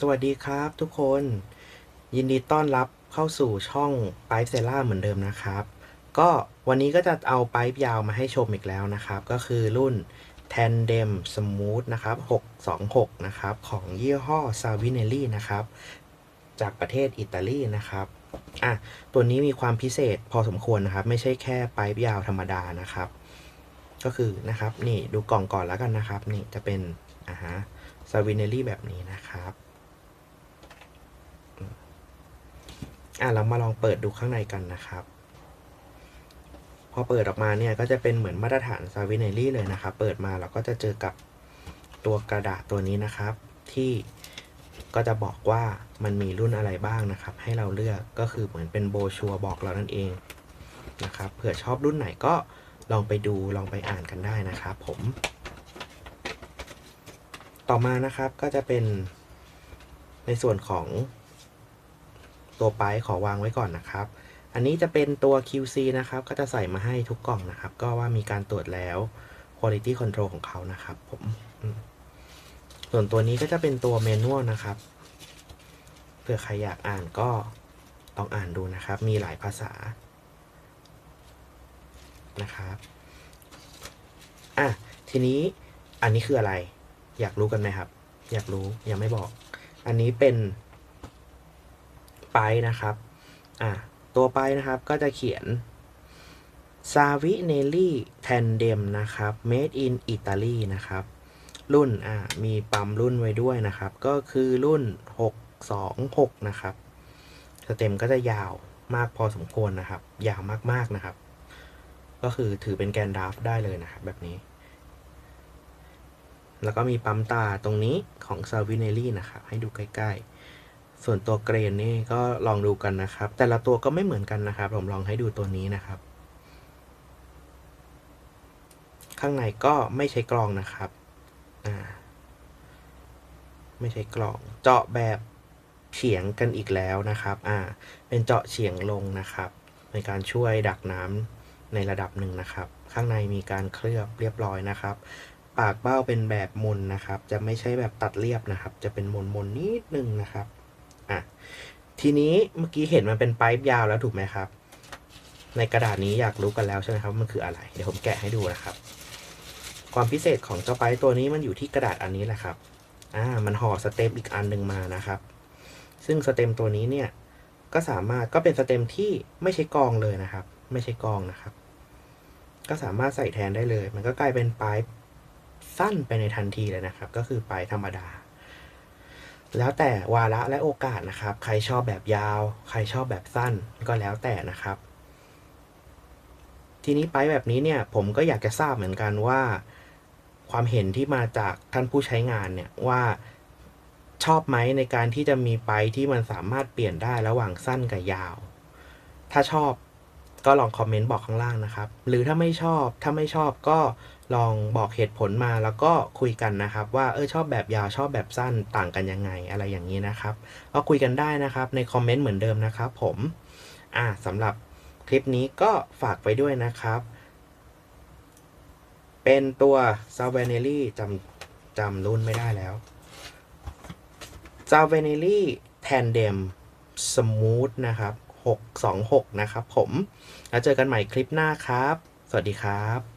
สวัสดีครับทุกคน ยินดีต้อนรับเข้าสู่ช่องไปเซล่าเหมือนเดิมนะครับ ก็วันนี้ก็จะเอาไปยาวมาให้ชมอีกแล้วนะครับ ก็คือรุ่น Tandem Smooth นะครับ 626 นะครับ ของยี่ห้อ Savinelli นะครับ จากประเทศอิตาลีนะครับอะตัวนี้มีความพิเศษพอสมควรนะครับ ไม่ใช่แค่ไปยาวธรรมดานะครับ ก็คือนะครับนี่ดูกล่องก่อนแล้วกันนะครับ นี่จะเป็นอ่าฮะ Savinelli แบบนี้นะครับ อะเรามาลองเปิดดูข้างในกันนะครับ พอเปิดออกมาเนี่ยก็จะเป็นเหมือนมาตรฐานซาวิเนลี่เลยนะครับ เปิดมาเราก็จะเจอกับตัวกระดาษตัวนี้นะครับ ที่ก็จะบอกว่ามันมีรุ่นอะไรบ้างนะครับ ให้เราเลือกก็คือเหมือนเป็นโบชัวบอกเรานั่นเองนะครับเผื่อชอบรุ่นไหนก็ลองไปดูลองไปอ่านกันได้นะครับ ผม ต่อมานะครับก็จะเป็นในส่วนของ ตัวไปขอวางไว้ก่อนนะครับ อันนี้จะเป็นตัว QC นะครับ ก็จะใส่มาให้ทุกกล่องนะครับ ก็ว่ามีการตรวจแล้ว Quality Control ของเขานะครับผม ส่วนตัวนี้ก็จะเป็นตัวเมนูนะครับ เผื่อใครอยากอ่านก็ลองอ่านดูนะครับ มีหลายภาษานะครับอะทีนี้อันนี้คืออะไร อยากรู้กันไหมครับ อยากรู้ยังไม่บอก อันนี้เป็น ไปนะครับอะตัวไปนะครับก็จะเขียน Savinelli Tandem นะครับ Made in Italy นะครับ รุ่นอ่ามีปั๊มรุ่นไว้ด้วยนะครับ ก็คือรุ่น 626 นะครับ สเต็มก็จะยาวมากพอสมควรนะครับ ยาวมาก ๆ นะครับ ก็คือถือเป็นแกนดราฟได้เลยนะครับ แบบนี้ แล้วก็มีปั๊มตาตรงนี้ของ Savinelli นะครับ ให้ดูใกล้ ๆ ส่วนตัวเกรนนี่ก็ลองดูกันนะครับ แต่ละตัวก็ไม่เหมือนกันนะครับ ผมลองให้ดูตัวนี้นะครับ ข้างในก็ไม่ใช้กรองนะครับอ่าไม่ใช้กรองเจาะแบบเฉียงกันอีกแล้วนะครับอ่าเป็นเจาะเฉียงลงนะครับ ในการช่วยดักน้ำในระดับหนึ่งนะครับ ข้างในมีการเคลือบเรียบร้อยนะครับ ปากเบ้าเป็นแบบมนนะครับ จะไม่ใช่แบบตัดเรียบนะครับ จะเป็นมนมนนิดนึงนะครับ อะทีนี้เมื่อกี้เห็นมันเป็นไปป์ยาวแล้วถูกไหมครับ ในกระดาษนี้อยากรู้กันแล้วใช่ไหมครับมันคืออะไร เดี๋ยวผมแกะให้ดูนะครับ ความพิเศษของเจ้าไปป์ตัวนี้มันอยู่ที่กระดาษอันนี้แหละครับอ่ามันห่อสเต็มอีกอันหนึ่งมานะครับ ซึ่งสเต็มตัวนี้เนี่ยก็สามารถก็เป็นสเต็มที่ไม่ใช่กองเลยนะครับ ไม่ใช่กองนะครับ ก็สามารถใส่แทนได้เลย มันก็กลายเป็นไปป์สั้นไปในทันทีเลยนะครับ ก็คือไปป์ธรรมดา แล้วแต่วาระและโอกาสนะครับ ใครชอบแบบยาว ใครชอบแบบสั้นก็แล้วแต่นะครับ ทีนี้ไปแบบนี้เนี่ยผมก็อยากจะทราบเหมือนกันว่า ความเห็นที่มาจากท่านผู้ใช้งานเนี่ยว่าชอบไหมในการที่จะมีไปที่มันสามารถเปลี่ยนได้ระหว่างสั้นกับยาว ถ้าชอบก็ลองคอมเมนต์บอกข้างล่างนะครับ หรือถ้าไม่ชอบ ถ้าไม่ชอบก็ ลองบอกเหตุผลมาแล้วก็คุยกันนะครับว่าเออชอบแบบยาวชอบแบบสั้นต่างกันยังไงอะไรอย่างนี้นะครับก็คุยกันได้นะครับในคอมเมนต์เหมือนเดิมนะครับผมอ่าสำหรับคลิปนี้ก็ฝากไปด้วยนะครับ เป็นตัว s a v a n e l l i จำจำรุ่นไม่ได้แล้ว s a v a n e l l i Tandem Smooth นะครับ626 นะครับผม แล้วเจอกันใหม่คลิปหน้าครับ สวัสดีครับ